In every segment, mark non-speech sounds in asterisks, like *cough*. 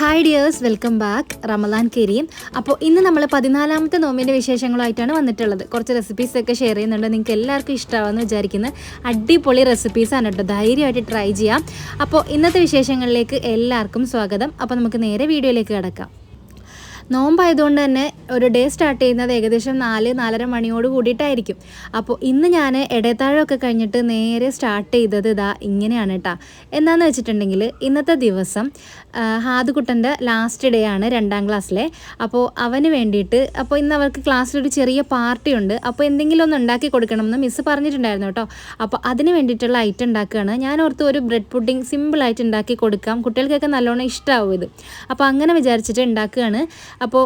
Hi dears welcome back Ramadan Kareem അപ്പോൾ ഇന്ന് നമ്മൾ പതിനാലാമത്തെ നോമ്പിന്റെ വിശേഷങ്ങളായിട്ടാണ് വന്നിട്ടുള്ളത്. കുറച്ച് റെസിപ്പീസ് ഒക്കെ ഷെയർ ചെയ്യുന്നുണ്ട്. നിങ്ങൾക്ക് എല്ലാവർക്കും ഇഷ്ടമാവെന്ന് വിചാരിക്കുന്നത് അടിപൊളി റെസിപ്പീസാണ് കേട്ടോ ധൈര്യമായിട്ട് ട്രൈ ചെയ്യാം. അപ്പോൾ ഇന്നത്തെ വിശേഷങ്ങളിലേക്ക് എല്ലാവർക്കും സ്വാഗതം. അപ്പോൾ നമുക്ക് നേരെ വീഡിയോയിലേക്ക് കിടക്കാം. നോമ്പായതുകൊണ്ട് തന്നെ ഒരു ഡേ സ്റ്റാർട്ട് ചെയ്യുന്നത് ഏകദേശം നാല് നാലര മണിയോട് കൂടിയിട്ടായിരിക്കും. അപ്പോൾ ഇന്ന് ഞാൻ ഇടയത്താഴമൊക്കെ കഴിഞ്ഞിട്ട് നേരെ സ്റ്റാർട്ട് ചെയ്തത് ഇതാ ഇങ്ങനെയാണ് കേട്ടോ എന്താണെന്ന് വെച്ചിട്ടുണ്ടെങ്കിൽ ഇന്നത്തെ ദിവസം ഹാദുകുട്ടന്റെ ലാസ്റ്റ് ഡേ ആണ് രണ്ടാം ക്ലാസ്സിലെ. അപ്പോൾ അവന് വേണ്ടിയിട്ട് അപ്പോൾ ഇന്ന് അവർക്ക് ക്ലാസ്സിലൊരു ചെറിയ പാർട്ടി ഉണ്ട്. അപ്പോൾ എന്തെങ്കിലും ഒന്ന് ഉണ്ടാക്കി കൊടുക്കണം എന്ന് മിസ്സ് പറഞ്ഞിട്ടുണ്ടായിരുന്നു കേട്ടോ അപ്പോൾ അതിന് വേണ്ടിയിട്ടുള്ള ഐറ്റം ഉണ്ടാക്കുകയാണ്. ഞാൻ ഓർത്ത് ഒരു ബ്രെഡ് പുഡിംഗ് സിമ്പിളായിട്ട് ഉണ്ടാക്കി കൊടുക്കാം. കുട്ടികൾക്കൊക്കെ നല്ലോണം ഇഷ്ടമാവും ഇത്. അപ്പോൾ അങ്ങനെ വിചാരിച്ചിട്ട് ഉണ്ടാക്കുകയാണ്. അപ്പോൾ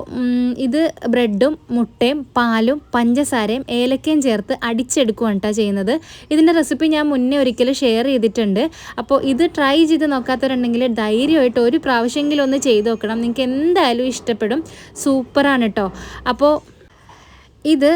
ഇത് ബ്രെഡും മുട്ടയും പാലും പഞ്ചസാരയും ഏലക്കയും ചേർത്ത് അടിച്ചെടുക്കുകയാണ് കേട്ടോ ചെയ്യുന്നത്. ഇതിന്റെ റെസിപ്പി ഞാൻ മുന്നേ ഒരിക്കൽ ഷെയർ ചെയ്തിട്ടുണ്ട്. അപ്പോൾ ഇത് ട്രൈ ചെയ്ത് നോക്കാത്തവരുണ്ടെങ്കിൽ ധൈര്യമായിട്ട് ഒരു പ്രാവശ്യമെങ്കിലും ഒന്ന് ചെയ്ത് നോക്കണം. നിങ്ങൾക്ക് എന്തായാലും ഇഷ്ടപ്പെടും. സൂപ്പറാണ് കേട്ടോ അപ്പോൾ ഇത്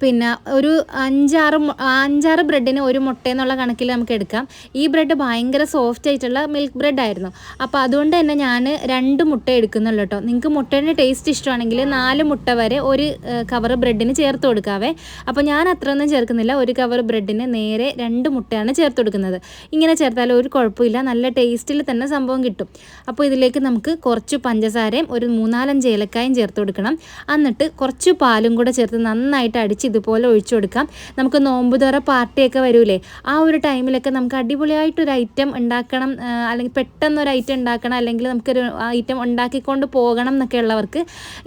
പിന്നെ ഒരു അഞ്ചാറ് അഞ്ചാറ് ബ്രെഡിന് ഒരു മുട്ട എന്നുള്ള കണക്കിൽ നമുക്ക് എടുക്കാം. ഈ ബ്രെഡ് ഭയങ്കര സോഫ്റ്റ് ആയിട്ടുള്ള മിൽക്ക് ബ്രെഡ് ആയിരുന്നു. അപ്പോൾ അതുകൊണ്ട് തന്നെ ഞാൻ രണ്ട് മുട്ട എടുക്കുന്നുള്ളൂ കേട്ടോ നിങ്ങൾക്ക് മുട്ടേന്റെ ടേസ്റ്റ് ഇഷ്ടമാണെങ്കിൽ നാല് മുട്ട വരെ ഒരു കവർ ബ്രെഡിന് ചേർത്ത് കൊടുക്കാവേ. അപ്പോൾ ഞാൻ അത്രയൊന്നും ചേർക്കുന്നില്ല. ഒരു കവർ ബ്രെഡിന് നേരെ രണ്ട് മുട്ടയാണ് ചേർത്ത് കൊടുക്കുന്നത്. ഇങ്ങനെ ചേർത്താൽ ഒരു കുഴപ്പമില്ല. നല്ല ടേസ്റ്റിൽ തന്നെ സംഭവം കിട്ടും. അപ്പോൾ ഇതിലേക്ക് നമുക്ക് കുറച്ച് പഞ്ചസാരയും ഒരു മൂന്നാലഞ്ച് ഏലക്കായും ചേർത്ത് കൊടുക്കണം. എന്നിട്ട് കുറച്ച് പാലും കൂടെ ചേർത്ത് നന്നായിട്ട് അടിച്ച് ഇതുപോലെ ഒഴിച്ചു കൊടുക്കാം. നമുക്ക് നോമ്പ് തുറ പാർട്ടിയൊക്കെ വരൂലേ? ആ ഒരു ടൈമിലൊക്കെ നമുക്ക് അടിപൊളിയായിട്ടൊരു ഐറ്റം ഉണ്ടാക്കണം അല്ലെങ്കിൽ അല്ലെങ്കിൽ പെട്ടെന്നൊരു ഐറ്റം ഉണ്ടാക്കണം അല്ലെങ്കിൽ നമുക്കൊരു ഐറ്റം ഉണ്ടാക്കിക്കൊണ്ട് പോകണം എന്നൊക്കെ ഉള്ളവർക്ക്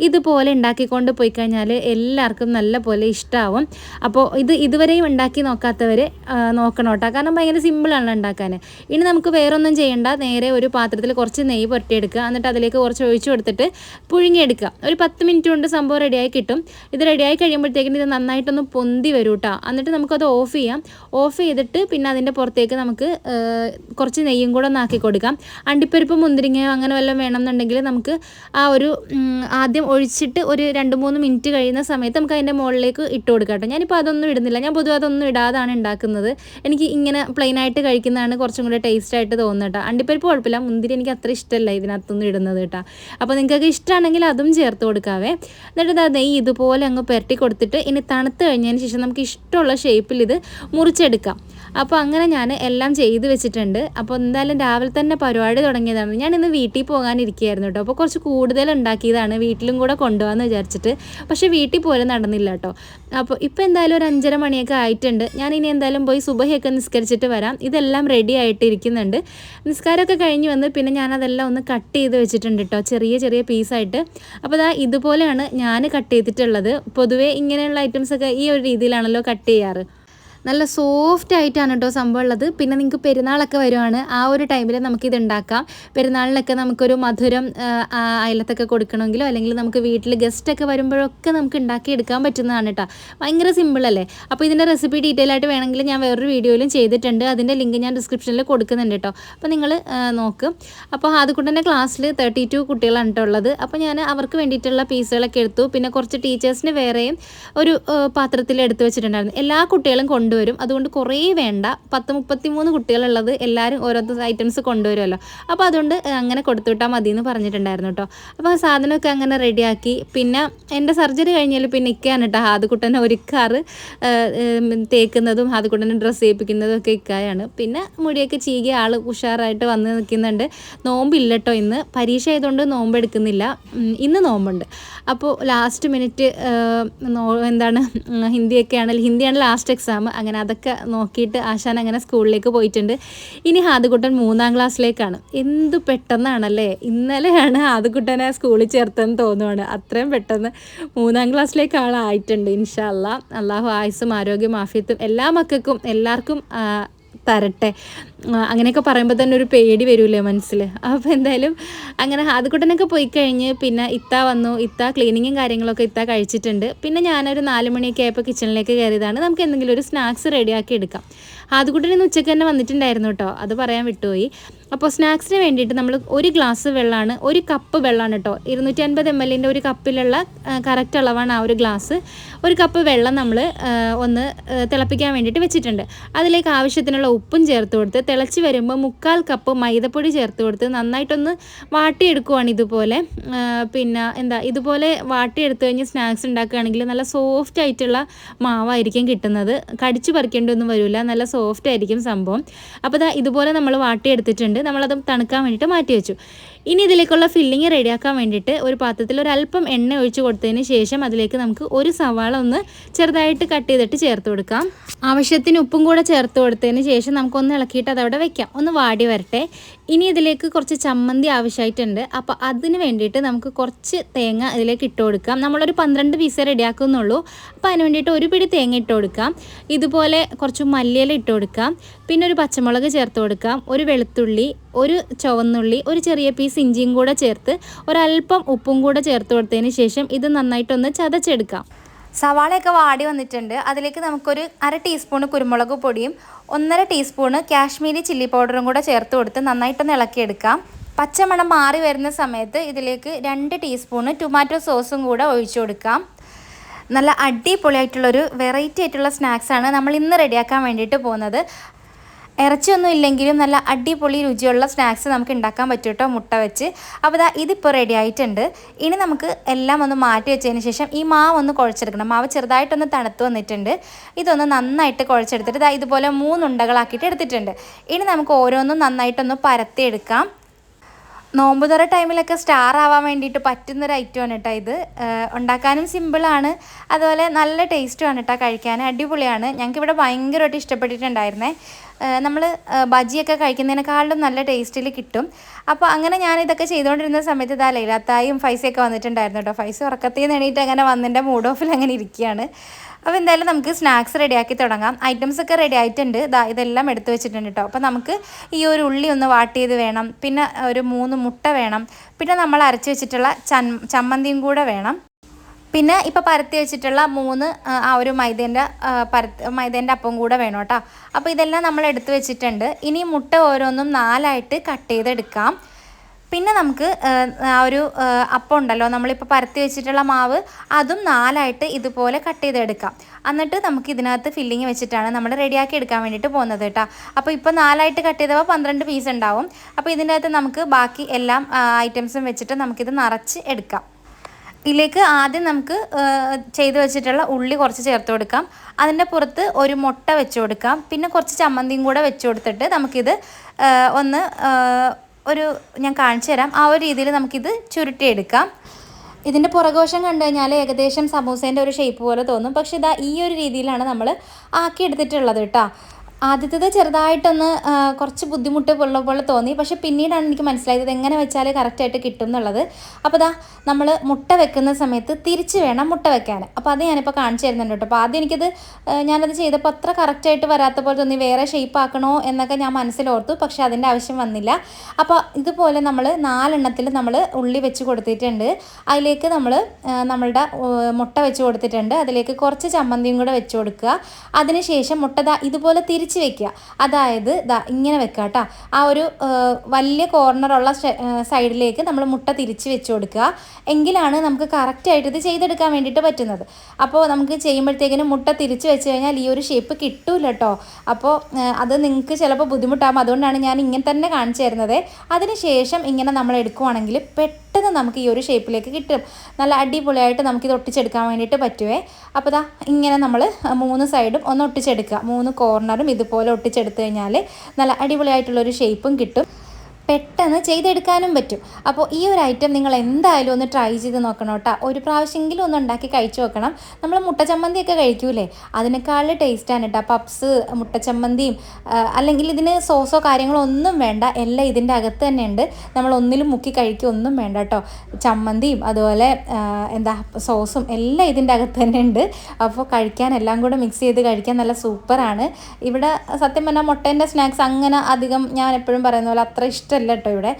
ഇതുപോലെ ഉണ്ടാക്കിക്കൊണ്ട് പോയി കഴിഞ്ഞാൽ എല്ലാവർക്കും നല്ല പോലെ ഇഷ്ടമാവും അപ്പോൾ ഇത് ഇതുവരെയും ഉണ്ടാക്കി നോക്കാത്തവർ നോക്കണം കേട്ടോ. കാരണം ഭയങ്കര സിമ്പിളാണ് ഉണ്ടാക്കാൻ ഇനി നമുക്ക് വേറൊന്നും ചെയ്യേണ്ട. നേരെ ഒരു പാത്രത്തിൽ കുറച്ച് നെയ്യ് പുരട്ടിയെടുക്കുക. എന്നിട്ട് അതിലേക്ക് കുറച്ച് ഒഴിച്ചു കൊടുത്തിട്ട് പുഴുങ്ങിയെടുക്കുക. ഒരു പത്ത് മിനിറ്റ് കൊണ്ട് സംഭവം റെഡിയായി കിട്ടും. ഇത് റെഡിയായി കഴിയുമ്പോഴത്തേക്കിന് ഇത് നന്നായിട്ടൊന്ന് പൊന്തി വരും കേട്ടോ എന്നിട്ട് നമുക്കത് ഓഫ് ചെയ്യാം. ഓഫ് ചെയ്തിട്ട് പിന്നെ അതിന്റെ പുറത്തേക്ക് നമുക്ക് കുറച്ച് നെയ്യും കൂടെ ഒന്ന് ആക്കി കൊടുക്കാം. അണ്ടിപ്പരിപ്പ് മുന്തിരിങ്ങയോ അങ്ങനെ വല്ലതും വേണമെന്നുണ്ടെങ്കിൽ നമുക്ക് ആ ഒരു ആദ്യം ഒഴിച്ചിട്ട് ഒരു രണ്ട് മൂന്ന് മിനിറ്റ് കഴിയുന്ന സമയത്ത് നമുക്ക് അതിന്റെ മുകളിലേക്ക് ഇട്ട് കൊടുക്കാം കേട്ടോ. ഞാനിപ്പോൾ അതൊന്നും ഇടുന്നില്ല. ഞാൻ പൊതുവെ അതൊന്നും ഇടാതാണ് ഉണ്ടാക്കുന്നത്. എനിക്ക് ഇങ്ങനെ പ്ലെയിനായിട്ട് കഴിക്കുന്നതാണ് കുറച്ചും കൂടെ ടേസ്റ്റ് ആയിട്ട് തോന്നുന്നത് കേട്ടോ. അണ്ടിപ്പരിപ്പ് കുഴപ്പമില്ല. മുന്തിരി എനിക്ക് അത്ര ഇഷ്ടമല്ല ഇതിനകത്തൊന്നും ഇടുന്നത് കേട്ടോ. അപ്പോൾ നിങ്ങൾക്ക് ഇഷ്ടമാണെങ്കിൽ അതും ചേർത്ത് കൊടുക്കാവേ. എന്നിട്ട് നെയ്യ് ഇതുപോലെ അങ്ങ് കൊടുത്തിട്ട് ഇനി തണുത്ത് കഴിഞ്ഞതിന് ശേഷം നമുക്ക് ഇഷ്ടമുള്ള ഷേപ്പിൽ ഇത് മുറിച്ചെടുക്കാം. അപ്പോൾ അങ്ങനെ ഞാൻ എല്ലാം ചെയ്ത് വെച്ചിട്ടുണ്ട്. അപ്പോൾ എന്തായാലും രാവിലെ തന്നെ പരിപാടി തുടങ്ങിയതാണ്. ഞാൻ ഇന്ന് വീട്ടിൽ പോകാനിരിക്കുകയായിരുന്നു കേട്ടോ. അപ്പോൾ കുറച്ച് കൂടുതൽ ഉണ്ടാക്കിയതാണ്. വീട്ടിലും കൂടെ കൊണ്ടുപോകാമെന്ന് വിചാരിച്ചിട്ട്. പക്ഷേ വീട്ടിൽ പോലും നടന്നില്ല കേട്ടോ. അപ്പോൾ ഇപ്പോൾ എന്തായാലും ഒരു അഞ്ചര മണിയൊക്കെ ആയിട്ടുണ്ട്. ഞാൻ ഇനി എന്തായാലും പോയി സുബഹയൊക്കെ നിസ്കരിച്ചിട്ട് വരാം. ഇതെല്ലാം റെഡി ആയിട്ട് ഇരിക്കുന്നുണ്ട്. നിസ്കാരമൊക്കെ കഴിഞ്ഞ് വന്ന് പിന്നെ ഞാൻ അതെല്ലാം ഒന്ന് കട്ട് ചെയ്ത് വെച്ചിട്ടുണ്ട് കേട്ടോ. ചെറിയ ചെറിയ പീസായിട്ട് അപ്പോൾ അതാ ഇതുപോലെയാണ് ഞാൻ കട്ട് ചെയ്തിട്ടുള്ളത്. പൊതുവേ ഇങ്ങനെയുള്ള ഐറ്റംസൊക്കെ ഈ ഒരു രീതിയിലാണല്ലോ കട്ട് ചെയ്യാറ്. നല്ല സോഫ്റ്റ് ആയിട്ടാണ് കേട്ടോ സംഭവം ഉള്ളത്. പിന്നെ നിങ്ങൾക്ക് പെരുന്നാളൊക്കെ വരുവാണ് ആ ഒരു ടൈമിൽ നമുക്കിത് ഉണ്ടാക്കാം പെരുന്നാളിനൊക്കെ നമുക്കൊരു മധുരം അയലത്തൊക്കെ കൊടുക്കണമെങ്കിലോ അല്ലെങ്കിൽ നമുക്ക് വീട്ടിൽ ഗസ്റ്റൊക്കെ വരുമ്പോഴൊക്കെ നമുക്ക് ഉണ്ടാക്കി എടുക്കാൻ പറ്റുന്നതാണ് കേട്ടോ ഭയങ്കര സിമ്പിളല്ലേ അപ്പോൾ ഇതിന്റെ റെസിപ്പി ഡീറ്റെയിൽ ആയിട്ട് വേണമെങ്കിൽ ഞാൻ വേറൊരു വീഡിയോയിലും ചെയ്തിട്ടുണ്ട്. അതിന്റെ ലിങ്ക് ഞാൻ ഡിസ്ക്രിപ്ഷനിൽ കൊടുക്കുന്നുണ്ട് കേട്ടോ അപ്പോൾ നിങ്ങൾ നോക്കും. അപ്പോൾ ആദ്യക്കുട്ടന്റെ ക്ലാസ്സിൽ തേർട്ടി ടു കുട്ടികളാണ് കേട്ടോ ഉള്ളത്. അപ്പോൾ ഞാൻ അവർക്ക് വേണ്ടിയിട്ടുള്ള പീസുകളൊക്കെ എടുത്തു. പിന്നെ കുറച്ച് ടീച്ചേഴ്സിന് വേറെയും ഒരു പാത്രത്തിൽ എടുത്തു വെച്ചിട്ടുണ്ടായിരുന്നു. എല്ലാ കുട്ടികളും കൊണ്ടുവരും. അതുകൊണ്ട് കുറേ വേണ്ട. പത്ത് മുപ്പത്തി മൂന്ന് കുട്ടികളുള്ളത് എല്ലാവരും ഓരോ ഐറ്റംസ് കൊണ്ടുവരുമല്ലോ. അപ്പോൾ അതുകൊണ്ട് അങ്ങനെ കൊടുത്തു വിട്ടാൽ മതി എന്ന് പറഞ്ഞിട്ടുണ്ടായിരുന്നു കേട്ടോ അപ്പോൾ സാധനമൊക്കെ അങ്ങനെ റെഡിയാക്കി. പിന്നെ എന്റെ സർജറി കഴിഞ്ഞാൽ പിന്നെ ഇക്കയാണ് കേട്ടോ ഹാദുക്കുട്ടനെ ഒരുക്കാറ് തേക്കുന്നതും ഹാദുക്കുട്ടനെ ഡ്രസ്സ് ചെയ്യിപ്പിക്കുന്നതും ഒക്കെ ഇക്കായാണ്. പിന്നെ മുടിയൊക്കെ ചീകി ആൾ ഉഷാറായിട്ട് വന്ന് നിൽക്കുന്നുണ്ട്. നോമ്പില്ല കേട്ടോ ഇന്ന്. പരീക്ഷ ആയതുകൊണ്ട് നോമ്പ് എടുക്കുന്നില്ല. ഇന്ന് നോമ്പുണ്ട്. അപ്പോൾ ലാസ്റ്റ് മിനിറ്റ് എന്താണ് ഹിന്ദിയൊക്കെ ആണെങ്കിൽ ഹിന്ദിയാണ് ലാസ്റ്റ് എക്സാം അങ്ങനെ അതൊക്കെ നോക്കിയിട്ട് ആശാൻ അങ്ങനെ സ്കൂളിലേക്ക് പോയിട്ടുണ്ട്. ഇനി ഹാദുകുട്ടൻ മൂന്നാം ക്ലാസ്സിലേക്കാണ്. എന്ത് പെട്ടെന്നാണല്ലേ? ഇന്നലെയാണ് ഹാദുകുട്ടനെ സ്കൂളിൽ ചേർത്തെന്ന് തോന്നുവാണ്. അത്രയും പെട്ടെന്ന് മൂന്നാം ക്ലാസ്സിലേക്ക് ആളായിട്ടുണ്ട് ഇൻഷാല്ല അള്ളാഹു ആയുസും ആരോഗ്യം ആഫിയത്തും എല്ലാ മക്കൾക്കും എല്ലാവർക്കും തരട്ടെ. അങ്ങനെയൊക്കെ പറയുമ്പോൾ തന്നെ ഒരു പേടി വരൂലേ മനസ്സിൽ അപ്പോൾ എന്തായാലും അങ്ങനെ ഹാദിക്കുട്ടനൊക്കെ പോയി കഴിഞ്ഞ് പിന്നെ ഇത്ത വന്നു. ഇത്ത ക്ലീനിങ്ങും കാര്യങ്ങളൊക്കെ ഇത്ത കഴിച്ചിട്ടുണ്ട്. പിന്നെ ഞാനൊരു നാല് മണിയൊക്കെ ആയപ്പോൾ കിച്ചണിലേക്ക് കയറിയതാണ്. നമുക്ക് എന്തെങ്കിലും ഒരു സ്നാക്സ് റെഡിയാക്കി എടുക്കാം. ഹാദിക്കുട്ടൻ ഇന്ന് ഉച്ചയ്ക്ക് തന്നെ വന്നിട്ടുണ്ടായിരുന്നു കേട്ടോ. അത് പറയാൻ വിട്ടുപോയി. അപ്പോൾ സ്നാക്സിന് വേണ്ടിയിട്ട് നമ്മൾ ഒരു ഗ്ലാസ് വെള്ളമാണ് ഒരു കപ്പ് വെള്ളമാണ് കേട്ടോ. ഇരുന്നൂറ്റി അൻപത് എം എല്ലിന്റെ ഒരു കപ്പിലുള്ള കറക്റ്റ് അളവാണ് ആ ഒരു ഗ്ലാസ്. ഒരു കപ്പ് വെള്ളം നമ്മൾ ഒന്ന് തിളപ്പിക്കാൻ വേണ്ടിയിട്ട് വെച്ചിട്ടുണ്ട്. അതിലേക്ക് ആവശ്യത്തിനുള്ള ഉപ്പും ചേർത്ത് കൊടുത്ത് തിളച്ച് വരുമ്പോൾ മുക്കാൽ കപ്പ് മൈദപ്പൊടി ചേർത്ത് കൊടുത്ത് നന്നായിട്ടൊന്ന് വാട്ടിയെടുക്കുവാണ് ഇതുപോലെ. പിന്നെ എന്താ ഇതുപോലെ വാട്ടിയെടുത്ത് കഴിഞ്ഞ് സ്നാക്സ് ഉണ്ടാക്കുകയാണെങ്കിൽ നല്ല സോഫ്റ്റ് ആയിട്ടുള്ള മാവായിരിക്കും കിട്ടുന്നത്. കടിച്ചു പറിക്കേണ്ടൊന്നും വരില്ല നല്ല സോഫ്റ്റ് ആയിരിക്കും സംഭവം. അപ്പോൾ ഇതുപോലെ നമ്മൾ വാട്ടിയെടുത്തിട്ടുണ്ട്. നമ്മളത് തണുക്കാൻ വേണ്ടിയിട്ട് മാറ്റി വെച്ചു. ഇനി ഇതിലേക്കുള്ള ഫില്ലിങ് റെഡിയാക്കാൻ വേണ്ടിയിട്ട് ഒരു പാത്രത്തിൽ ഒരു അല്പം എണ്ണ ഒഴിച്ച് കൊടുത്തതിന് ശേഷം അതിലേക്ക് നമുക്ക് ഒരു സവാള ഒന്ന് ചെറുതായിട്ട് കട്ട് ചെയ്തിട്ട് ചേർത്ത് കൊടുക്കാം. ആവശ്യത്തിന് ഉപ്പും കൂടെ ചേർത്ത് കൊടുത്തതിന് ശേഷം നമുക്കൊന്ന് ഇളക്കിയിട്ട് അതവിടെ വെക്കാം. ഒന്ന് വാടി വരട്ടെ. ഇനി ഇതിലേക്ക് കുറച്ച് ചമ്മന്തി ആവശ്യമായിട്ടുണ്ട്. അപ്പോൾ അതിന് വേണ്ടിയിട്ട് നമുക്ക് കുറച്ച് തേങ്ങ ഇതിലേക്ക് ഇട്ട് കൊടുക്കാം. നമ്മളൊരു പന്ത്രണ്ട് പീസ് റെഡിയാക്കുന്നുള്ളൂ. അപ്പോൾ അതിന് വേണ്ടിയിട്ട് ഒരു പിടി തേങ്ങ ഇട്ട് കൊടുക്കാം. ഇതുപോലെ കുറച്ച് മല്ലിയില ഇട്ട് കൊടുക്കാം. പിന്നെ ഒരു പച്ചമുളക് ചേർത്ത് കൊടുക്കാം. ഒരു വെളുത്തുള്ളി ഒരു ചുവന്നുള്ളി ഒരു ചെറിയ പീസ് ഇഞ്ചിയും കൂടെ ചേർത്ത് ഒരല്പം ഉപ്പും കൂടെ ചേർത്ത് കൊടുത്തതിന് ശേഷം ഇത് നന്നായിട്ടൊന്ന് ചതച്ചെടുക്കാം. സവാളയൊക്കെ വാടി വന്നിട്ടുണ്ട്. അതിലേക്ക് നമുക്കൊരു അര ടീസ്പൂണ് കുരുമുളക് പൊടിയും ഒന്നര ടീസ്പൂണ് കാശ്മീരി ചില്ലി പൗഡറും കൂടെ ചേർത്ത് കൊടുത്ത് നന്നായിട്ടൊന്ന് ഇളക്കിയെടുക്കാം. പച്ചമണം മാറി വരുന്ന സമയത്ത് ഇതിലേക്ക് രണ്ട് ടീസ്പൂണ് ടൊമാറ്റോ സോസും കൂടെ ഒഴിച്ചു കൊടുക്കാം. നല്ല അടിപൊളിയായിട്ടുള്ളൊരു വെറൈറ്റി ആയിട്ടുള്ള സ്നാക്സാണ് നമ്മൾ ഇന്ന് റെഡിയാക്കാൻ വേണ്ടിയിട്ട് പോകുന്നത്. ഇറച്ചിയൊന്നും ഇല്ലെങ്കിലും നല്ല അടിപൊളി രുചിയുള്ള സ്നാക്സ് നമുക്ക് ഉണ്ടാക്കാൻ പറ്റും കേട്ടോ മുട്ട വെച്ച്. അപ്പോൾ ദാ ഇതിപ്പോൾ റെഡി ആയിട്ടുണ്ട്. ഇനി നമുക്ക് എല്ലാം ഒന്ന് മാറ്റി വെച്ചതിന് ശേഷം ഈ മാവ് ഒന്ന് കുഴച്ചെടുക്കണം. മാവ് ചെറുതായിട്ടൊന്ന് തണുത്ത് വന്നിട്ടുണ്ട്. ഇതൊന്ന് നന്നായിട്ട് കുഴച്ചെടുത്തിട്ട് ദാ ഇതുപോലെ മൂന്നുണ്ടകളാക്കിയിട്ട് എടുത്തിട്ടുണ്ട്. ഇനി നമുക്ക് ഓരോന്നും നന്നായിട്ടൊന്ന് പരത്തിയെടുക്കാം. നോമ്പുതുറ ടൈമിലൊക്കെ സ്റ്റാർ ആവാൻ വേണ്ടിയിട്ട് പറ്റുന്നൊരു ആണ് കേട്ടോ ഇത്. ഉണ്ടാക്കാനും സിമ്പിളാണ് അതുപോലെ നല്ല ടേസ്റ്റുമാണ് കേട്ടോ കഴിക്കാൻ. അടിപൊളിയാണ്. ഞങ്ങൾക്ക് ഇവിടെ ഭയങ്കരമായിട്ട് ഇഷ്ടപ്പെട്ടിട്ടുണ്ടായിരുന്നേ. നമ്മൾ ബജിയൊക്കെ കഴിക്കുന്നതിനേക്കാളും നല്ല ടേസ്റ്റിൽ കിട്ടും. അപ്പോൾ അങ്ങനെ ഞാൻ ഇതൊക്കെ ചെയ്തുകൊണ്ടിരുന്ന സമയത്ത് ഇതാ ലൈലാത്തായും ഫൈസയൊക്കെ വന്നിട്ടുണ്ടായിരുന്നു കേട്ടോ. ഫൈസ ഉറക്കത്തിൽ നിന്ന് എണീറ്റ് അങ്ങനെ വന്നിന്റെ മൂഡ് ഓഫിൽ അങ്ങനെ ഇരിക്കുകയാണ്. അപ്പോൾ എന്തായാലും നമുക്ക് സ്നാക്സ് റെഡിയാക്കി തുടങ്ങാം. ഐറ്റംസ് ഒക്കെ റെഡി ആയിട്ടുണ്ട്. ഇതാ ഇതെല്ലാം എടുത്തു വെച്ചിട്ടുണ്ട് കേട്ടോ അപ്പോൾ നമുക്ക് ഈ ഒരു ഉള്ളി ഒന്ന് വാട്ട് ചെയ്ത് വേണം. പിന്നെ ഒരു മൂന്ന് മുട്ട വേണം. പിന്നെ നമ്മൾ അരച്ച് വെച്ചിട്ടുള്ള ചമ്മന്തിയും കൂടെ വേണം. പിന്നെ ഇപ്പോൾ പരത്തി വെച്ചിട്ടുള്ള മൂന്ന് ആ ഒരു മൈദേന്റെ പരത്ത് മൈദേന്റെ അപ്പം കൂടെ വേണം കേട്ടോ അപ്പോൾ ഇതെല്ലാം നമ്മൾ എടുത്തു വെച്ചിട്ടുണ്ട്. ഇനി മുട്ട ഓരോന്നും നാലായിട്ട് കട്ട് ചെയ്തെടുക്കാം. പിന്നെ നമുക്ക് ആ, ഒരു അപ്പം ഉണ്ടല്ലോ. നമ്മളിപ്പോൾ പരത്തി വെച്ചിട്ടുള്ള മാവ് അതും നാലായിട്ട് ഇതുപോലെ കട്ട് ചെയ്തെടുക്കാം. എന്നിട്ട് നമുക്ക് ഇതിനകത്ത് ഫില്ലിങ് വെച്ചിട്ടാണ് നമ്മൾ റെഡിയാക്കി എടുക്കാൻ വേണ്ടിയിട്ട് പോകുന്നത് കേട്ടോ. അപ്പോൾ ഇപ്പോൾ നാലായിട്ട് കട്ട് ചെയ്തപ്പോൾ പന്ത്രണ്ട് പീസ് ഉണ്ടാവും. അപ്പോൾ ഇതിനകത്ത് നമുക്ക് ബാക്കി എല്ലാം ഐറ്റംസും വെച്ചിട്ട് നമുക്കിത് നിറച്ച് എടുക്കാം. ഇതിലേക്ക് ആദ്യം നമുക്ക് ചെയ്തു വെച്ചിട്ടുള്ള ഉള്ളി കുറച്ച് ചേർത്ത് കൊടുക്കാം. അതിന്റെ പുറത്ത് ഒരു മുട്ട വെച്ച് കൊടുക്കാം. പിന്നെ കുറച്ച് ചമ്മന്തിയും കൂടെ വെച്ച് കൊടുത്തിട്ട് നമുക്കിത് ഒന്ന് ഒരു ഞാൻ കാണിച്ചു തരാം. ആ ഒരു രീതിയിൽ നമുക്കിത് ചുരുട്ടിയെടുക്കാം. ഇതിന്റെ പുറകോശം കണ്ടു കഴിഞ്ഞാൽ ഏകദേശം സമൂസേന്റെ ഒരു ഷേപ്പ് പോലെ തോന്നും. പക്ഷേ ഇതാ ഈ ഒരു രീതിയിലാണ് നമ്മൾ ആക്കിയെടുത്തിട്ടുള്ളത് കേട്ടോ. ആദ്യത്തേത് ചെറുതായിട്ടൊന്ന് കുറച്ച് ബുദ്ധിമുട്ട് ഉള്ള പോലെ തോന്നി. പക്ഷെ പിന്നീടാണ് എനിക്ക് മനസ്സിലായത് എങ്ങനെ വെച്ചാൽ കറക്റ്റായിട്ട് കിട്ടും എന്നുള്ളത്. അപ്പോൾ ദാ നമ്മൾ മുട്ട വെക്കുന്ന സമയത്ത് തിരിച്ച് വേണം മുട്ട വെക്കാൻ അപ്പോൾ അത് ഞാനിപ്പോൾ കാണിച്ചു തരുന്നുണ്ട് കേട്ടോ. അപ്പോൾ ആദ്യം എനിക്കത് ഞാനത് ചെയ്തപ്പോൾ അത്ര കറക്റ്റായിട്ട് വരാത്ത പോലെ തോന്നി. വേറെ ഷേപ്പ് ആക്കണോ എന്നൊക്കെ ഞാൻ മനസ്സിലോർത്തു പക്ഷെ അതിന്റെ ആവശ്യം വന്നില്ല. അപ്പോൾ ഇതുപോലെ നമ്മൾ നാലെണ്ണത്തിൽ നമ്മൾ ഉള്ളി വെച്ച് കൊടുത്തിട്ടുണ്ട്. അതിലേക്ക് നമ്മൾ നമ്മളുടെ മുട്ട വെച്ച് കൊടുത്തിട്ടുണ്ട്. അതിലേക്ക് കുറച്ച് ചമ്മന്തിയും കൂടെ വെച്ച് കൊടുക്കുക. അതിനുശേഷം മുട്ട ഇതുപോലെ തിരിച്ച് വെക്കുക. അതായത് ദാ ഇങ്ങനെ വെക്കുക കേട്ടോ. ആ ഒരു വലിയ കോർണറുള്ള സൈഡിലേക്ക് നമ്മൾ മുട്ട തിരിച്ച് വെച്ച് കൊടുക്കുക. എങ്കിലാണ് നമുക്ക് കറക്റ്റായിട്ട് ഇത് ചെയ്തെടുക്കാൻ വേണ്ടിയിട്ട് പറ്റുന്നത്. അപ്പോൾ നമുക്ക് ചെയ്യുമ്പോഴത്തേക്കിനും മുട്ട തിരിച്ച് വെച്ച് കഴിഞ്ഞാൽ ഈ ഒരു ഷേപ്പ് കിട്ടൂല കേട്ടോ. അപ്പോൾ അത് നിങ്ങൾക്ക് ചിലപ്പോൾ ബുദ്ധിമുട്ടാകും. അതുകൊണ്ടാണ് ഞാൻ ഇങ്ങനെ തന്നെ കാണിച്ചു തരുന്നത്. അതിനുശേഷം ഇങ്ങനെ നമ്മൾ എടുക്കുവാണെങ്കിൽ പെട്ടെന്ന് നമുക്ക് ഈ ഒരു ഷേപ്പിലേക്ക് കിട്ടും. നല്ല അടിപൊളിയായിട്ട് നമുക്കിത് ഒട്ടിച്ചെടുക്കാൻ വേണ്ടിയിട്ട് പറ്റുവേ. അപ്പോൾ ദാ ഇങ്ങനെ നമ്മൾ മൂന്ന് സൈഡും ഒന്ന് ഒട്ടിച്ചെടുക്കുക. മൂന്ന് കോർണറും ഇതുപോലെ ഒട്ടിച്ചെടുത്ത് കഴിഞ്ഞാൽ നല്ല അടിപൊളിയായിട്ടുള്ളൊരു ഷേപ്പും കിട്ടും. പെട്ടെന്ന് ചെയ്തെടുക്കാനും പറ്റും. അപ്പോൾ ഈ ഒരു ഐറ്റം നിങ്ങൾ എന്തായാലും ഒന്ന് ട്രൈ ചെയ്ത് നോക്കണം കേട്ടോ. ഒരു പ്രാവശ്യമെങ്കിലും ഒന്ന് ഉണ്ടാക്കി കഴിച്ചു നോക്കണം. നമ്മൾ മുട്ടച്ചമ്മന്തിയൊക്കെ കഴിക്കൂലേ? അതിനേക്കാൾ ടേസ്റ്റാണ് കേട്ടോ. പപ്സ് മുട്ടച്ചമ്മന്തിയും ചമ്മന്തിയും അല്ലെങ്കിൽ ഇതിന് സോസോ കാര്യങ്ങളോ ഒന്നും വേണ്ട. എല്ലാം ഇതിന്റെ അകത്ത് തന്നെ ഉണ്ട്. നമ്മൾ ഒന്നിലും മുക്കി കഴിക്കുക ഒന്നും വേണ്ട കേട്ടോ. ചമ്മന്തിയും അതുപോലെ എന്താ സോസും എല്ലാം ഇതിന്റെ അകത്ത് തന്നെ ഉണ്ട്. അപ്പോൾ കഴിക്കാൻ എല്ലാം കൂടെ മിക്സ് ചെയ്ത് കഴിക്കാൻ നല്ല സൂപ്പറാണ് ഇവിടെ സത്യം പറഞ്ഞാൽ മുട്ടേന്റെ സ്നാക്സ് അങ്ങനെ അധികം ഞാൻ എപ്പോഴും പറയുന്ന പോലെ അത്ര ഇഷ്ടം ഇഷ്ടമല്ല കേട്ടോ ഇവിടെ.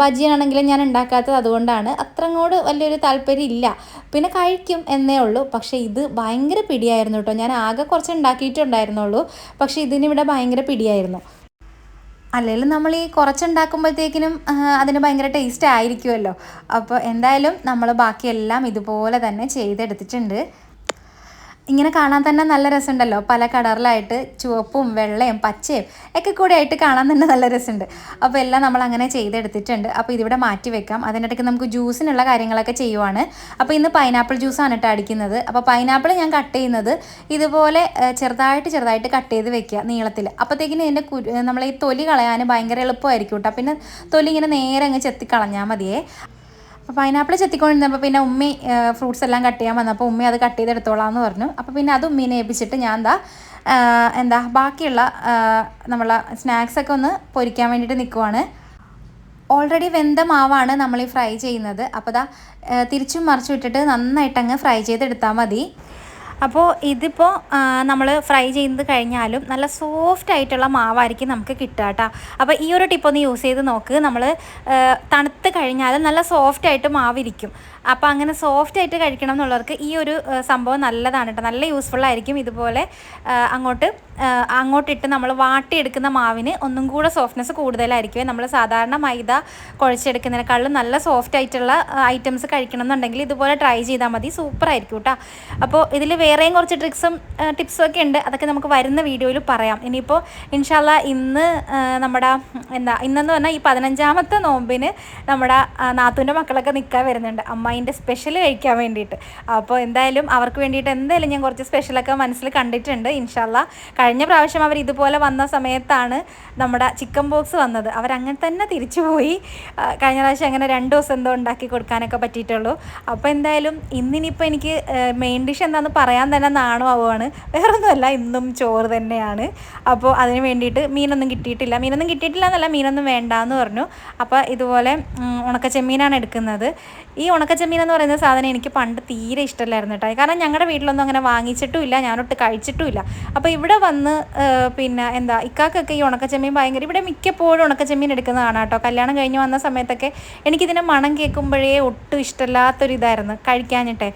ഭജിയാണെങ്കിലും ഞാൻ ഉണ്ടാക്കാത്തത് അതുകൊണ്ടാണ്. അത്ര അങ്ങോട്ട് വലിയൊരു താല്പര്യം ഇല്ല പിന്നെ കഴിക്കും എന്നേ ഉള്ളൂ. പക്ഷേ ഇത് ഭയങ്കര പിടിയായിരുന്നു കേട്ടോ. ഞാൻ ആകെ കുറച്ച് ഉണ്ടാക്കിയിട്ടുണ്ടായിരുന്നുള്ളൂ. പക്ഷേ ഇതിനിവിടെ ഭയങ്കര പിടിയായിരുന്നു. അല്ലെങ്കിൽ നമ്മൾ ഈ കുറച്ചുണ്ടാക്കുമ്പോഴത്തേക്കിനും അതിന് ഭയങ്കര ടേസ്റ്റ് ആയിരിക്കുമല്ലോ. അപ്പോൾ എന്തായാലും നമ്മൾ ബാക്കിയെല്ലാം ഇതുപോലെ തന്നെ ചെയ്തെടുത്തിട്ടുണ്ട്. ഇങ്ങനെ കാണാൻ തന്നെ നല്ല രസമുണ്ടല്ലോ. പല കളറിലായിട്ട് ചുവപ്പും വെള്ളയും പച്ചയും ഒക്കെ കൂടെ ആയിട്ട് കാണാൻ തന്നെ നല്ല രസമുണ്ട്. അപ്പോൾ എല്ലാം നമ്മൾ അങ്ങനെ ചെയ്തെടുത്തിട്ടുണ്ട്. അപ്പോൾ ഇതിവിടെ മാറ്റി വെക്കാം. അതിനിടയ്ക്ക് നമുക്ക് ജ്യൂസിനുള്ള കാര്യങ്ങളൊക്കെ ചെയ്യുവാണ്. അപ്പോൾ ഇന്ന് പൈനാപ്പിൾ ജ്യൂസാണ് കേട്ടോ അടിക്കുന്നത്. അപ്പോൾ പൈനാപ്പിൾ ഞാൻ കട്ട് ചെയ്യുന്നത് ഇതുപോലെ ചെറുതായിട്ട് ചെറുതായിട്ട് കട്ട് ചെയ്ത് വെക്കുക നീളത്തിൽ. അപ്പോഴത്തേക്കിന് ഇതിന്റെ കുരു നമ്മൾ ഈ തൊലി കളയാൻ ഭയങ്കര എളുപ്പമായിരിക്കും കേട്ടോ. പിന്നെ തൊലി ഇങ്ങനെ നേരെ അങ്ങ് ചെത്തി കളഞ്ഞാൽ മതിയേ. അപ്പോൾ പൈനാപ്പിൾ ചെത്തിക്കൊണ്ടിരുന്നപ്പോൾ പിന്നെ ഉമ്മി ഫ്രൂട്ട്സ് എല്ലാം കട്ട് ചെയ്യാൻ വന്നപ്പോൾ ഉമ്മി അത് കട്ട് ചെയ്തെടുത്തോളാം എന്ന് പറഞ്ഞു. അപ്പോൾ പിന്നെ അത് ഉമ്മീനെ ഏൽപ്പിച്ചിട്ട് ഞാൻ എന്താ എന്താ ബാക്കിയുള്ള നമ്മളെ സ്നാക്സൊക്കെ ഒന്ന് പൊരിക്കാൻ വേണ്ടിയിട്ട് നിൽക്കുവാണ് ഓൾറെഡി വെന്ത മാവാണ് നമ്മൾ ഈ ഫ്രൈ ചെയ്യുന്നത്. അപ്പോൾ ദാ തിരിച്ചും മറിച്ചു വിട്ടിട്ട് നന്നായിട്ട് അങ്ങ് ഫ്രൈ ചെയ്തെടുത്താൽ മതി. അപ്പോൾ ഇതിപ്പോൾ നമ്മൾ ഫ്രൈ ചെയ്യുന്നത് കഴിഞ്ഞാലും നല്ല സോഫ്റ്റ് ആയിട്ടുള്ള മാവായിരിക്കും നമുക്ക് കിട്ടുക കേട്ടോ. അപ്പോൾ ഈ ഒരു ടിപ്പ് ഒന്ന് യൂസ് ചെയ്ത് നോക്ക്. നമ്മൾ തണുത്ത് കഴിഞ്ഞാലും നല്ല സോഫ്റ്റ് ആയിട്ട് മാവിരിക്കും. അപ്പോൾ അങ്ങനെ സോഫ്റ്റ് ആയിട്ട് കഴിക്കണം എന്നുള്ളവർക്ക് ഈ ഒരു സംഭവം നല്ലതാണ് കേട്ടോ നല്ല യൂസ്ഫുൾ ആയിരിക്കും ഇതുപോലെ അങ്ങോട്ട് അങ്ങോട്ടിട്ട് നമ്മൾ വാട്ടിയെടുക്കുന്ന മാവിന് ഒന്നും കൂടെ സോഫ്റ്റ്നെസ് കൂടുതലായിരിക്കും നമ്മൾ സാധാരണ മൈദ കുഴച്ചെടുക്കുന്നതിനേക്കാളും നല്ല സോഫ്റ്റ് ആയിട്ടുള്ള ഐറ്റംസ് കഴിക്കണം എന്നുണ്ടെങ്കിൽ ഇതുപോലെ ട്രൈ ചെയ്താൽ മതി. സൂപ്പർ ആയിരിക്കും കേട്ടോ അപ്പോൾ ഇതിൽ വേറെയും കുറച്ച് ട്രിക്സും ടിപ്സും ഒക്കെ ഉണ്ട്. അതൊക്കെ നമുക്ക് വരുന്ന വീഡിയോയിൽ പറയാം. ഇനിയിപ്പോൾ ഇൻഷാല്ല ഇന്ന് നമ്മുടെ എന്താ ഇന്നെന്ന് പറഞ്ഞാൽ ഈ പതിനഞ്ചാമത്തെ നോമ്പിന് നമ്മുടെ നാത്തുവിന്റെ മക്കളൊക്കെ നിൽക്കാൻ വരുന്നുണ്ട്. അമ്മായിന്റെ സ്പെഷ്യൽ കഴിക്കാൻ വേണ്ടിയിട്ട്. അപ്പോൾ എന്തായാലും അവർക്ക് വേണ്ടിയിട്ട് എന്തായാലും ഞാൻ കുറച്ച് സ്പെഷ്യലൊക്കെ മനസ്സിൽ കണ്ടിട്ടുണ്ട്. ഇൻഷാല്ല കഴിഞ്ഞ പ്രാവശ്യം അവർ ഇതുപോലെ വന്ന സമയത്താണ് നമ്മുടെ ചിക്കൻ ബോക്സ് വന്നത്. അവരങ്ങനെ തന്നെ തിരിച്ചു പോയി. കഴിഞ്ഞ പ്രാവശ്യം അങ്ങനെ രണ്ട് ദിവസം എന്തോ ഉണ്ടാക്കി കൊടുക്കാനൊക്കെ പറ്റിയിട്ടുള്ളൂ. അപ്പോൾ എന്തായാലും ഇന്നിനിപ്പോൾ എനിക്ക് മെയിൻ ഡിഷ് എന്താണെന്ന് പറയാൻ തന്നെ നാണമാവുകയാണ് വേറൊന്നുമല്ല ഇന്നും ചോറ് തന്നെയാണ്. അപ്പോൾ അതിന് വേണ്ടിയിട്ട് മീനൊന്നും കിട്ടിയിട്ടില്ല. മീനൊന്നും കിട്ടിയിട്ടില്ല എന്നല്ല മീനൊന്നും വേണ്ടാന്ന് പറഞ്ഞു. അപ്പോൾ ഇതുപോലെ ഉണക്ക ഉണക്കച്ചെമ്മീനാണ് എടുക്കുന്നത്. ഈ ഉണക്കച്ചെമ്മീൻ എന്ന് പറയുന്ന സാധനം എനിക്ക് പണ്ട് തീരെ ഇഷ്ടമല്ലായിരുന്നു കേട്ടോ. കാരണം ഞങ്ങളുടെ വീട്ടിലൊന്നും അങ്ങനെ വാങ്ങിച്ചിട്ടുമില്ല ഞാനൊട്ട് കഴിച്ചിട്ടുമില്ല. അപ്പോൾ ഇവിടെ വന്ന് പിന്നെ എന്താ ഇക്കാക്കൊക്കെ ഈ ഉണക്കച്ചെമ്മീൻ ഭയങ്കര ഇവിടെ മിക്കപ്പോഴും ഉണക്കച്ചെമ്മീൻ എടുക്കുന്നതാണ് കേട്ടോ. കല്യാണം കഴിഞ്ഞ് വന്ന സമയത്തൊക്കെ എനിക്കിതിന്റെ മണം കേൾക്കുമ്പോഴേ ഒട്ടും ഇഷ്ടമല്ലാത്തൊരിതായിരുന്നു കഴിക്കാഞ്ഞിട്ടെ.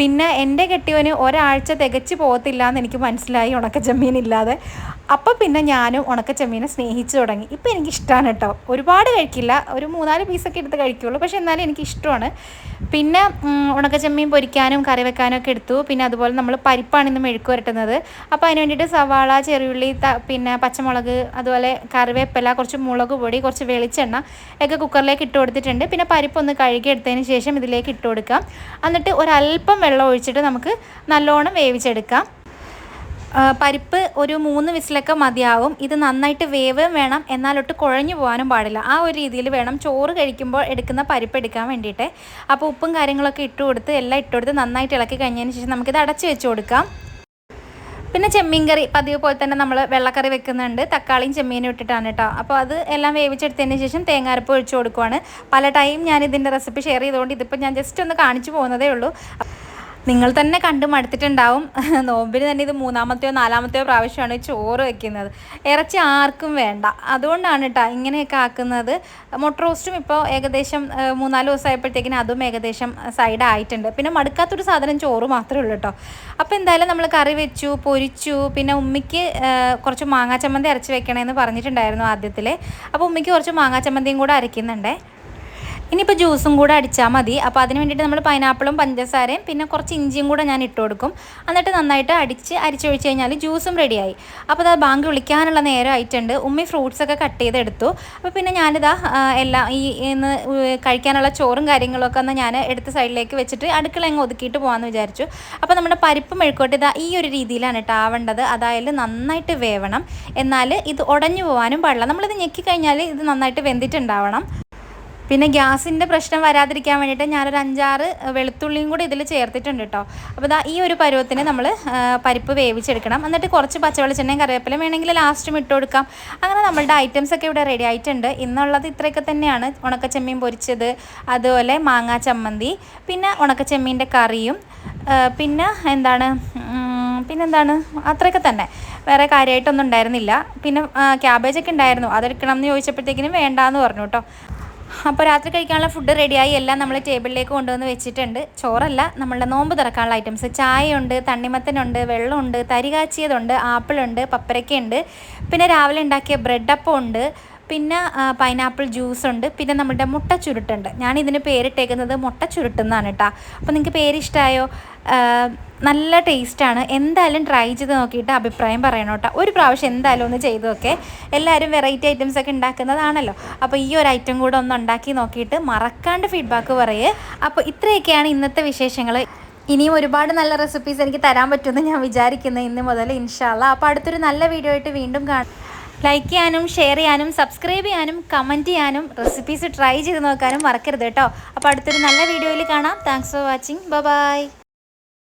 പിന്നെ എന്റെ കെട്ടിയവന് ഒരാഴ്ച തികച്ച് പോകത്തില്ല എന്ന് എനിക്ക് മനസ്സിലായി ഉണക്കച്ചെമ്മീൻ ഇല്ലാതെ. അപ്പോൾ പിന്നെ ഞാനും ഉണക്കച്ചെമ്മീനെ സ്നേഹിച്ചു തുടങ്ങി. ഇപ്പോൾ എനിക്ക് ഇഷ്ടമാണ് കേട്ടോ. ഒരുപാട് കഴിക്കില്ല. ഒരു മൂന്നാൽ പീസൊക്കെ എടുത്ത് കഴിക്കുള്ളൂ. പക്ഷെ എന്നാലും എനിക്ക് ഇഷ്ടമാണ് പിന്നെ ഉണക്ക ഉണക്കച്ചെമ്മീൻ പൊരിക്കാനും കറി വെക്കാനും ഒക്കെ എടുത്തു. പിന്നെ അതുപോലെ നമ്മൾ പരിപ്പാണ് ഇന്ന് മെഴുക്ക് വരട്ടുന്നത് അപ്പോൾ അതിന് വേണ്ടിയിട്ട് സവാള ചെറിയുള്ളി പിന്നെ പച്ചമുളക് അതുപോലെ കറിവേപ്പില കുറച്ച് മുളക് പൊടി കുറച്ച് വെളിച്ചെണ്ണ ഒക്കെ കുക്കറിലേക്ക് ഇട്ട് കൊടുത്തിട്ടുണ്ട്. പിന്നെ പരിപ്പൊന്ന് കഴുകി എടുത്തതിന് ശേഷം ഇതിലേക്ക് ഇട്ട് കൊടുക്കാം. എന്നിട്ട് ഒരല്പം വെള്ളം ഒഴിച്ചിട്ട് നമുക്ക് നല്ലോണം വേവിച്ചെടുക്കാം. പരിപ്പ് ഒരു മൂന്ന് വിസിലൊക്കെ മതിയാവും. ഇത് നന്നായിട്ട് വേവ് വേണം. എന്നാലൊട്ട് കുഴഞ്ഞു പോകാനും പാടില്ല. ആ ഒരു രീതിയിൽ വേണം ചോറ് കഴിക്കുമ്പോൾ എടുക്കുന്ന പരിപ്പ് എടുക്കാൻ വേണ്ടിയിട്ട്. അപ്പോൾ ഉപ്പും കാര്യങ്ങളൊക്കെ ഇട്ട് കൊടുത്ത് എല്ലാം ഇട്ട് കൊടുത്ത് നന്നായിട്ട് ഇളക്കി കഴിഞ്ഞതിന് ശേഷം നമുക്കിത് അടച്ച് വെച്ച് കൊടുക്കാം. പിന്നെ ചെമ്മീൻ കറി പതിവ് പോലെ തന്നെ നമ്മൾ വെള്ളക്കറി വെക്കുന്നുണ്ട്. തക്കാളിയും ചെമ്മീനും ഇട്ടിട്ടാണ് കേട്ടോ. അപ്പോൾ അത് എല്ലാം വേവിച്ചെടുത്തതിന് ശേഷം തേങ്ങാരപ്പ് ഒഴിച്ചു കൊടുക്കുവാണ്. പല ടൈം ഞാൻ ഇതിന്റെ റെസിപ്പി ഷെയർ ചെയ്തുകൊണ്ട് ഇതിപ്പോൾ ഞാൻ ജസ്റ്റ് ഒന്ന് കാണിച്ചു പോകുന്നതേ ഉള്ളൂ. നിങ്ങൾ തന്നെ കണ്ട് മടുത്തിട്ടുണ്ടാവും. *laughs* നോമ്പിന് തന്നെ ഇത് മൂന്നാമത്തെയോ നാലാമത്തെയോ പ്രാവശ്യമാണ് ചോറ് വെക്കുന്നത്. ഇറച്ചി ആർക്കും വേണ്ട. അതുകൊണ്ടാണ് കേട്ടോ ഇങ്ങനെയൊക്കെ ആക്കുന്നത്. മുട്ട റോസ്റ്റും ഇപ്പോൾ ഏകദേശം മൂന്നാൽ ദിവസമായപ്പോഴത്തേക്കിന് അതും ഏകദേശം സൈഡ് ആയിട്ടുണ്ട്. പിന്നെ മടുക്കാത്തൊരു സാധനം ചോറ് മാത്രമേ ഉള്ളൂ കേട്ടോ അപ്പോൾ എന്തായാലും നമ്മൾ കറി വെച്ചു പൊരിച്ചു പിന്നെ ഉമ്മിക്ക് കുറച്ച് മാങ്ങാ ചമ്മന്തി അരച്ച് വെക്കണമെന്ന് പറഞ്ഞിട്ടുണ്ടായിരുന്നു ആദ്യത്തിൽ അപ്പോൾ ഉമ്മിക്ക് കുറച്ച് മാങ്ങാ ചമ്മന്തിയും കൂടെ അരയ്ക്കുന്നുണ്ടേ. ഇനിയിപ്പോൾ ജ്യൂസും കൂടെ അടിച്ചാൽ മതി. അപ്പോൾ അതിന് വേണ്ടിയിട്ട് നമ്മൾ പൈനാപ്പിളും പഞ്ചസാരയും പിന്നെ കുറച്ച് ഇഞ്ചിയും കൂടെ ഞാൻ ഇട്ട് കൊടുക്കും. എന്നിട്ട് നന്നായിട്ട് അടിച്ച് അരിച്ചൊഴിച്ച് കഴിഞ്ഞാൽ ജ്യൂസും റെഡിയായി അപ്പോൾ അത് ബാങ്ക് വിളിക്കാനുള്ള നേരം ആയിട്ടുണ്ട്. ഉമ്മി ഫ്രൂട്ട്സ് ഒക്കെ കട്ട് ചെയ്തെടുത്തു. അപ്പോൾ പിന്നെ ഞാനിതാ എല്ലാം ഈ ഇന്ന് കഴിക്കാനുള്ള ചോറും കാര്യങ്ങളൊക്കെ ഒന്ന് ഞാൻ എടുത്ത് സൈഡിലേക്ക് വെച്ചിട്ട് അടുക്കള അങ്ങ് ഒതുക്കിയിട്ട് പോകാമെന്ന് വിചാരിച്ചു. അപ്പോൾ നമ്മുടെ പരിപ്പ് മെഴുക്കോട്ട് ഇതാ ഈ ഒരു രീതിയിലാണ് കേട്ടോ ആവേണ്ടത്. അതായത് നന്നായിട്ട് വേവണം. എന്നാൽ ഇത് ഉടഞ്ഞു പോകാനും പാടില്ല. നമ്മളിത് ഞെക്കി കഴിഞ്ഞാൽ ഇത് നന്നായിട്ട് വെന്തിട്ടുണ്ടാവണം. പിന്നെ ഗ്യാസിന്റെ പ്രശ്നം വരാതിരിക്കാൻ വേണ്ടിയിട്ട് ഞാനൊരു അഞ്ചാറ് വെളുത്തുള്ളിയും കൂടി ഇതിൽ ചേർത്തിട്ടുണ്ട് കേട്ടോ അപ്പോൾ ഈ ഒരു പരുവത്തിന് നമ്മൾ പരിപ്പ് വേവിച്ചെടുക്കണം. എന്നിട്ട് കുറച്ച് പച്ചവെളിച്ചെണ്ണയും കറിവേപ്പിലും വേണമെങ്കിൽ ലാസ്റ്റും ഇട്ട് കൊടുക്കാം. അങ്ങനെ നമ്മളുടെ ഐറ്റംസ് ഒക്കെ ഇവിടെ റെഡി ആയിട്ടുണ്ട്. ഇന്നുള്ളത് ഇത്രയൊക്കെ തന്നെയാണ്. ഉണക്കച്ചെമ്മീൻ പൊരിച്ചത് അതുപോലെ മാങ്ങാ ചമ്മന്തി പിന്നെ ഉണക്കച്ചെമ്മീന്റെ കറിയും പിന്നെ എന്താണ് പിന്നെന്താണ് അത്രയൊക്കെ തന്നെ. വേറെ കാര്യമായിട്ടൊന്നും ഉണ്ടായിരുന്നില്ല. പിന്നെ ക്യാബേജൊക്കെ ഉണ്ടായിരുന്നു. അതെടുക്കണം എന്ന് ചോദിച്ചപ്പോഴത്തേക്കിനും വേണ്ടാന്ന് പറഞ്ഞു കേട്ടോ അപ്പോൾ രാത്രി കഴിക്കാനുള്ള ഫുഡ് റെഡിയായി എല്ലാം നമ്മൾ ടേബിളിലേക്ക് കൊണ്ടുവന്ന് വെച്ചിട്ടുണ്ട്. ചോറല്ല നമ്മളുടെ നോമ്പ് തുറക്കാനുള്ള ഐറ്റംസ് ചായയുണ്ട് തണ്ണിമത്തനുണ്ട് വെള്ളമുണ്ട് തരി കാച്ചിയതുണ്ട് ആപ്പിളുണ്ട് പപ്പരക്കയുണ്ട്. പിന്നെ രാവിലെ ഉണ്ടാക്കിയ ബ്രെഡ് അപ്പം ഉണ്ട് പിന്നെ പൈനാപ്പിൾ ജ്യൂസ് ഉണ്ട് പിന്നെ നമ്മുടെ മുട്ട ചുരുട്ടുണ്ട്. ഞാൻ ഇതിന് പേരിട്ടേക്കുന്നത് മുട്ട ചുരുട്ടെന്നാണ് കേട്ടോ. അപ്പോൾ നിങ്ങൾക്ക് പേര് ഇഷ്ടമായോ നല്ല ടേസ്റ്റാണ്. എന്തായാലും ട്രൈ ചെയ്ത് നോക്കിയിട്ട് അഭിപ്രായം പറയണം കേട്ടോ. ഒരു പ്രാവശ്യം എന്തായാലും ഒന്ന് ചെയ്ത് നോക്കേ. എല്ലാവരും വെറൈറ്റി ഐറ്റംസ് ഒക്കെ ഉണ്ടാക്കുന്നതാണല്ലോ. അപ്പോൾ ഈ ഒരു ഐറ്റം കൂടെ ഒന്ന് ഉണ്ടാക്കി നോക്കിയിട്ട് മറക്കാണ്ട് ഫീഡ്ബാക്ക് പറയേ. അപ്പോൾ ഇത്രയൊക്കെയാണ് ഇന്നത്തെ വിശേഷങ്ങൾ. ഇനിയും ഒരുപാട് നല്ല റെസിപ്പീസ് എനിക്ക് തരാൻ പറ്റുമെന്ന് ഞാൻ വിചാരിക്കുന്നത് ഇന്ന് മുതൽ ഇൻഷാല്ല അപ്പോൾ അടുത്തൊരു നല്ല വീഡിയോ ആയിട്ട് വീണ്ടും കാണാം. ലൈക്ക് ചെയ്യാനും ഷെയർ ചെയ്യാനും സബ്സ്ക്രൈബ് ചെയ്യാനും കമന്റ് ചെയ്യാനും റെസിപ്പീസ് ട്രൈ ചെയ്ത് നോക്കാനും മറക്കരുത് കേട്ടോ. അപ്പോൾ അടുത്തൊരു നല്ല വീഡിയോയിൽ കാണാം. Thanks for watching bye